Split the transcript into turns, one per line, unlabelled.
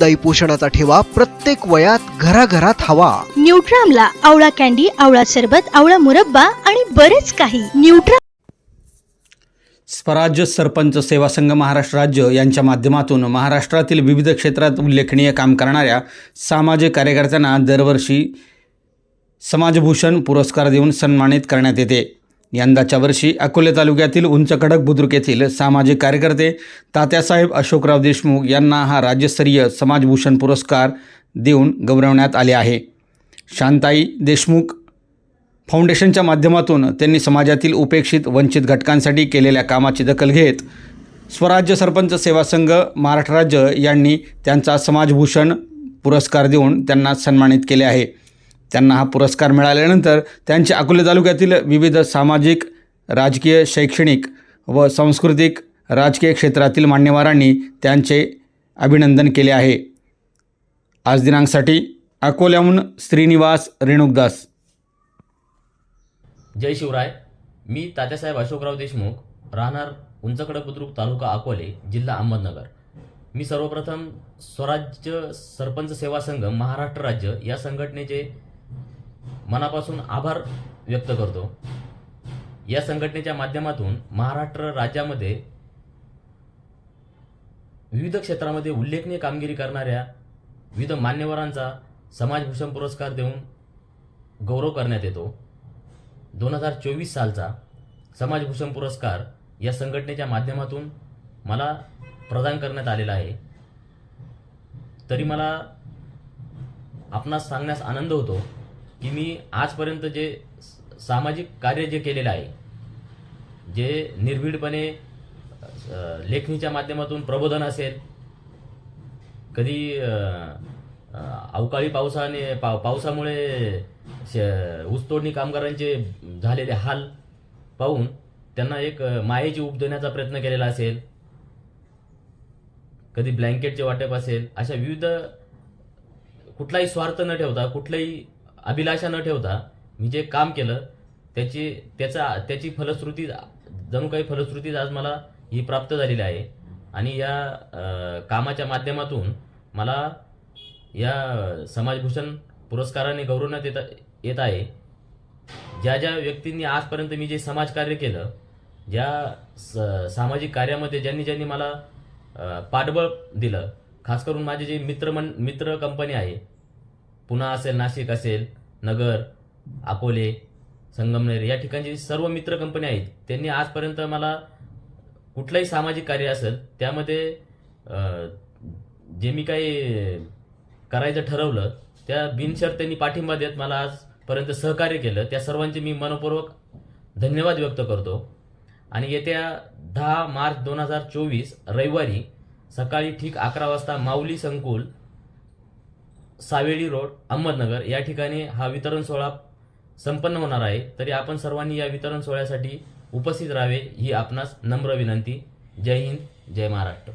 दाई पोषणाचा ठेवा प्रत्येक वयात घराघरात हवा.
न्यूट्रामला आवळा कॅन्डी आवळा सरबत आवळा मुरब्बा आणि बरेच काही. न्यूट्रा
स्वराज्य सरपंच सेवा संघ महाराष्ट्र राज्य यांच्या माध्यमातून महाराष्ट्रातील विविध क्षेत्रात उल्लेखनीय काम करणाऱ्या सामाजिक कार्यकर्त्यांना दरवर्षी समाजभूषण पुरस्कार देऊन सन्मानित करण्यात येते. यंदाच्या वर्षी अकोले तालुक्यातील उंचखडक बुद्रुक येथील सामाजिक कार्यकर्ते तात्यासाहेब अशोकराव देशमुख यांना हा राज्यस्तरीय समाजभूषण पुरस्कार देऊन गौरवण्यात आले आहे. शांताई देशमुख फाउंडेशनच्या माध्यमातून त्यांनी समाजातील उपेक्षित वंचित घटकांसाठी केलेल्या कामाची दखल घेत स्वराज्य सरपंच सेवा संघ महाराष्ट्र राज्य यांनी त्यांचा समाजभूषण पुरस्कार देऊन त्यांना सन्मानित केले आहे. त्यांना हा पुरस्कार मिळाल्यानंतर त्यांचे अकोले तालुक्यातील विविध सामाजिक राजकीय शैक्षणिक व सांस्कृतिक राजकीय क्षेत्रातील मान्यवरांनी त्यांचे अभिनंदन केले आहे. आज दिनांकसाठी अकोल्याहून श्रीनिवास रेणुकदास.
जय शिवराय. मी तात्यासाहेब अशोकराव देशमुख राहणार उंचकडे बुद्रुक तालुका अकोले जिल्हा अहमदनगर. मी सर्वप्रथम स्वराज्य सरपंच सेवा संघ महाराष्ट्र राज्य या संघटनेचे मनापासून आभार व्यक्त करतो. या संघटनेच्या माध्यमातून महाराष्ट्र राज्यामध्ये विविध क्षेत्रामध्ये उल्लेखनीय कामगिरी करणाऱ्या विविध मान्यवरांचा समाजभूषण पुरस्कार देऊन गौरव करण्यात येतो. दोन हजार चोवीस सालचा समाजभूषण पुरस्कार या संघटनेच्या माध्यमातून मला प्रदान करण्यात आलेला आहे. तरी मला आपणास सांगण्यास आनंद होतो की मी आजपर्यंत जे स- सामाजिक कार्य जे केलेलं आहे जे निर्भीडपणे लेखणीच्या माध्यमातून प्रबोधन असेल कधी अवकाळी पावसाने पाव पावसामुळे श- ऊसतोडणी कामगारांचे झालेले हाल पाहून त्यांना एक मायेची उब देण्याचा प्रयत्न केलेला असेल कधी ब्लँकेटचे वाटप असेल अशा विविध कुठलाही स्वार्थ न ठेवता कुठलाही अभिलाषा न ठेवता मी जे काम केलं त्याची त्याचा त्याची फलश्रुती जणू काही फलश्रुती आज मला ही प्राप्त झालेली आहे. आणि या कामाच्या माध्यमातून मला या समाजभूषण पुरस्काराने गौरवण्यात येत येत आहे. ज्या ज्या व्यक्तींनी आजपर्यंत मी जे समाजकार्य केलं ज्या स सामाजिक कार्यामध्ये ज्यांनी ज्यांनी मला पाठबळ दिलं खास करून माझे जे मित्रमन मित्र कंपनी आहे पुन्हा असेल नाशिक असेल नगर अकोले संगमनेर या ठिकाणचे सर्व मित्र कंपन्या आहेत. त्यांनी आजपर्यंत मला कुठलंही सामाजिक कार्य असेल त्यामध्ये जे मी काही करायचं ठरवलं त्या बिनशर्त त्यांनी पाठिंबा देत मला आजपर्यंत सहकार्य केलं. त्या सर्वांचे मी मनपूर्वक धन्यवाद व्यक्त करतो. आणि येत्या दहा मार्च दोन हजार चोवीस रविवारी सकाळी ठीक अकरा वाजता माऊली संकुल सावेडी रोड अहमदनगर या ठिकाणी हा वितरण सोहळा संपन्न होणार आहे. तरी आपण सर्वांनी या वितरण सोहळ्यासाठी उपस्थित राहावे ही आपणास नम्र विनंती. जय हिंद जय महाराष्ट्र.